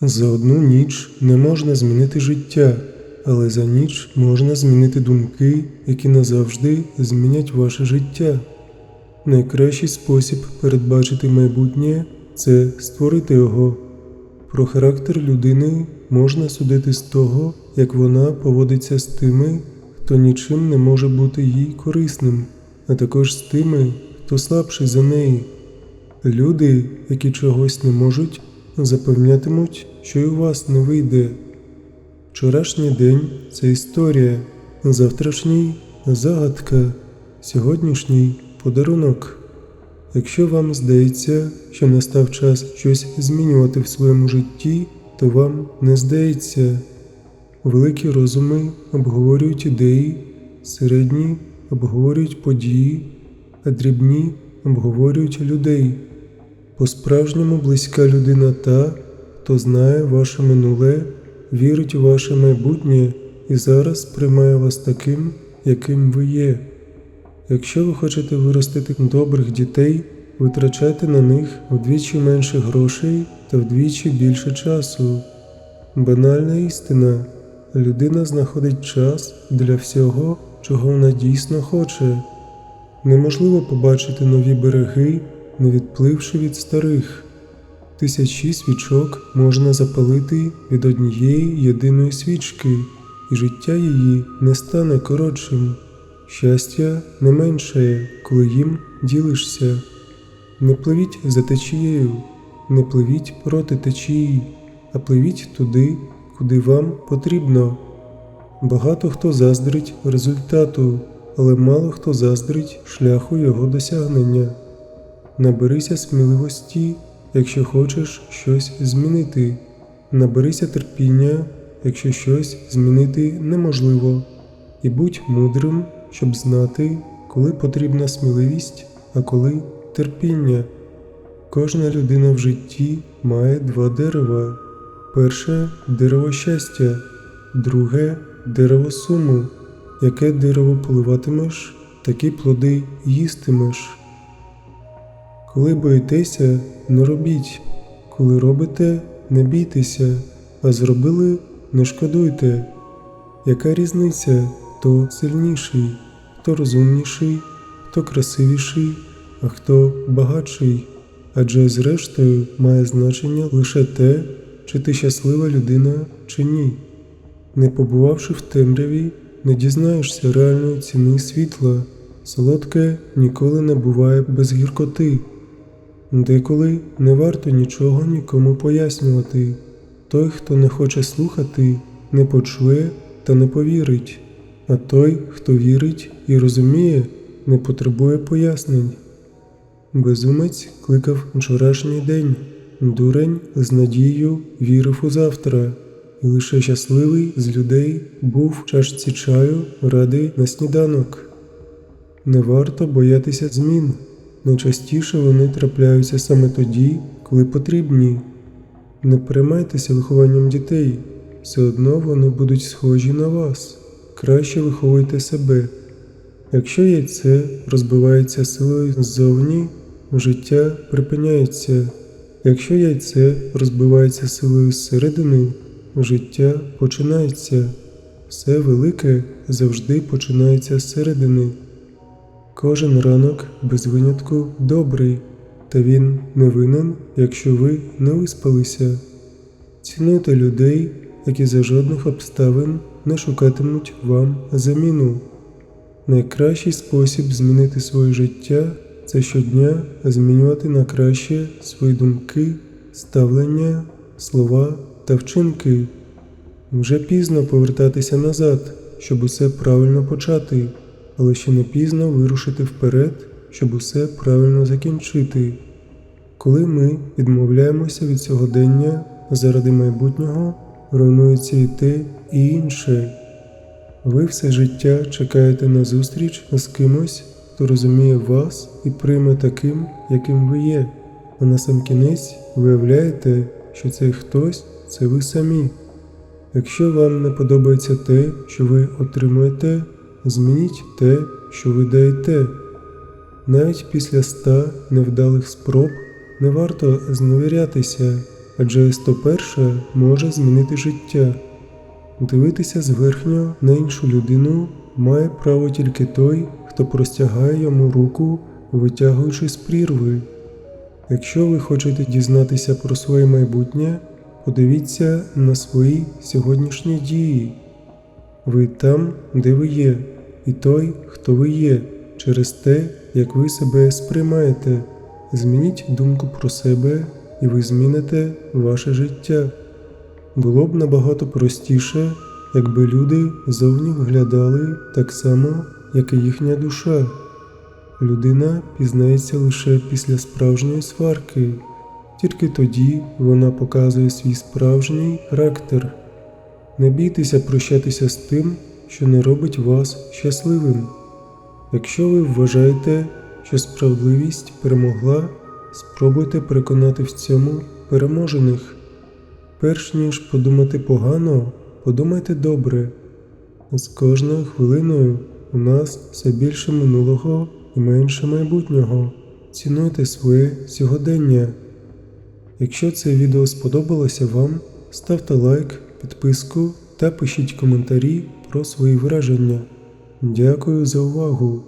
За одну ніч не можна змінити життя, але за ніч можна змінити думки, які назавжди змінять ваше життя. Найкращий спосіб передбачити майбутнє це створити його. Про характер людини можна судити з того, як вона поводиться з тими, хто нічим не може бути їй корисним, а також з тими, хто слабший за неї. Люди, які чогось не можуть, запевнятимуть, що й у вас не вийде. Вчорашній день це історія, завтрашній загадка, сьогоднішній подарунок. Якщо вам здається, що настав час щось змінювати в своєму житті, то вам не здається. Великі розуми обговорюють ідеї, середні обговорюють події, а дрібні обговорюють людей. По-справжньому близька людина та, хто знає ваше минуле, вірить у ваше майбутнє і зараз приймає вас таким, яким ви є. Якщо ви хочете виростити добрих дітей, витрачайте на них вдвічі менше грошей та вдвічі більше часу. Банальна істина людина знаходить час для всього, чого вона дійсно хоче. Неможливо побачити нові береги, не відпливши від старих. Тисячі свічок можна запалити від однієї єдиної свічки, і життя її не стане коротшим. Щастя не меншає, коли їм ділишся. Не пливіть за течією, не пливіть проти течії, а пливіть туди, куди вам потрібно. Багато хто заздрить результату, але мало хто заздрить шляху його досягнення. Наберися сміливості, якщо хочеш щось змінити. Наберися терпіння, якщо щось змінити неможливо, і будь мудрим, щоб знати, коли потрібна сміливість, а коли терпіння. Кожна людина в житті має два дерева: перше дерево щастя, друге дерево суму. Яке дерево поливатимеш, такі плоди їстимеш. Коли боїтеся, не робіть, коли робите, не бійтеся, а зробили, не шкодуйте. Яка різниця, хто сильніший, хто розумніший, хто красивіший, а хто багатший? Адже зрештою має значення лише те, чи ти щаслива людина, чи ні. Не побувавши в темряві, не дізнаєшся реальної ціни світла. Солодке ніколи не буває без гіркоти. Деколи не варто нічого нікому пояснювати. Той, хто не хоче слухати, не почує та не повірить, а той, хто вірить і розуміє, не потребує пояснень. Безумець кликав вчорашній день, дурень з надією вірив у завтра, і лише щасливий з людей був в чашці чаю радий на сніданок. Не варто боятися змін. Найчастіше вони трапляються саме тоді, коли потрібні. Не переймайтеся вихованням дітей, все одно вони будуть схожі на вас. Краще виховуйте себе. Якщо яйце розбивається силою ззовні, життя припиняється. Якщо яйце розбивається силою зсередини, життя починається. Все велике завжди починається зсередини. Кожен ранок без винятку добрий, та він не винен, якщо ви не виспалися. Цінуйте людей, які за жодних обставин не шукатимуть вам заміну. Найкращий спосіб змінити своє життя це щодня змінювати на краще свої думки, ставлення, слова та вчинки. Вже пізно повертатися назад, щоб усе правильно почати, але ще не пізно вирушити вперед, щоб усе правильно закінчити. Коли ми відмовляємося від сьогодення заради майбутнього, руйнується і те, і інше. Ви все життя чекаєте на зустріч з кимось, хто розуміє вас і прийме таким, яким ви є, а на сам кінець виявляєте, що цей хтось це ви самі. Якщо вам не подобається те, що ви отримуєте, змініть те, що ви даєте. Навіть після ста невдалих спроб не варто зневірятися. адже 101 може змінити життя. Дивитися зверхньо на іншу людину має право тільки той, хто простягає йому руку, витягуючи з прірви. Якщо ви хочете дізнатися про своє майбутнє, подивіться на свої сьогоднішні дії. Ви там, де ви є, і той, хто ви є, через те, як ви себе сприймаєте. Змініть думку про себе, і ви зміните ваше життя. Було б набагато простіше, якби люди зовні виглядали так само, як і їхня душа. Людина пізнається лише після справжньої сварки, тільки тоді вона показує свій справжній характер. Не бійтеся прощатися з тим, що не робить вас щасливим. Якщо ви вважаєте, що справедливість перемогла, спробуйте переконати в цьому переможених. Перш ніж подумати погано, подумайте добре. З кожною хвилиною у нас все більше минулого і менше майбутнього. Цінуйте своє сьогодення. Якщо це відео сподобалося вам, ставте лайк, підписку та пишіть коментарі про свої враження. Дякую за увагу!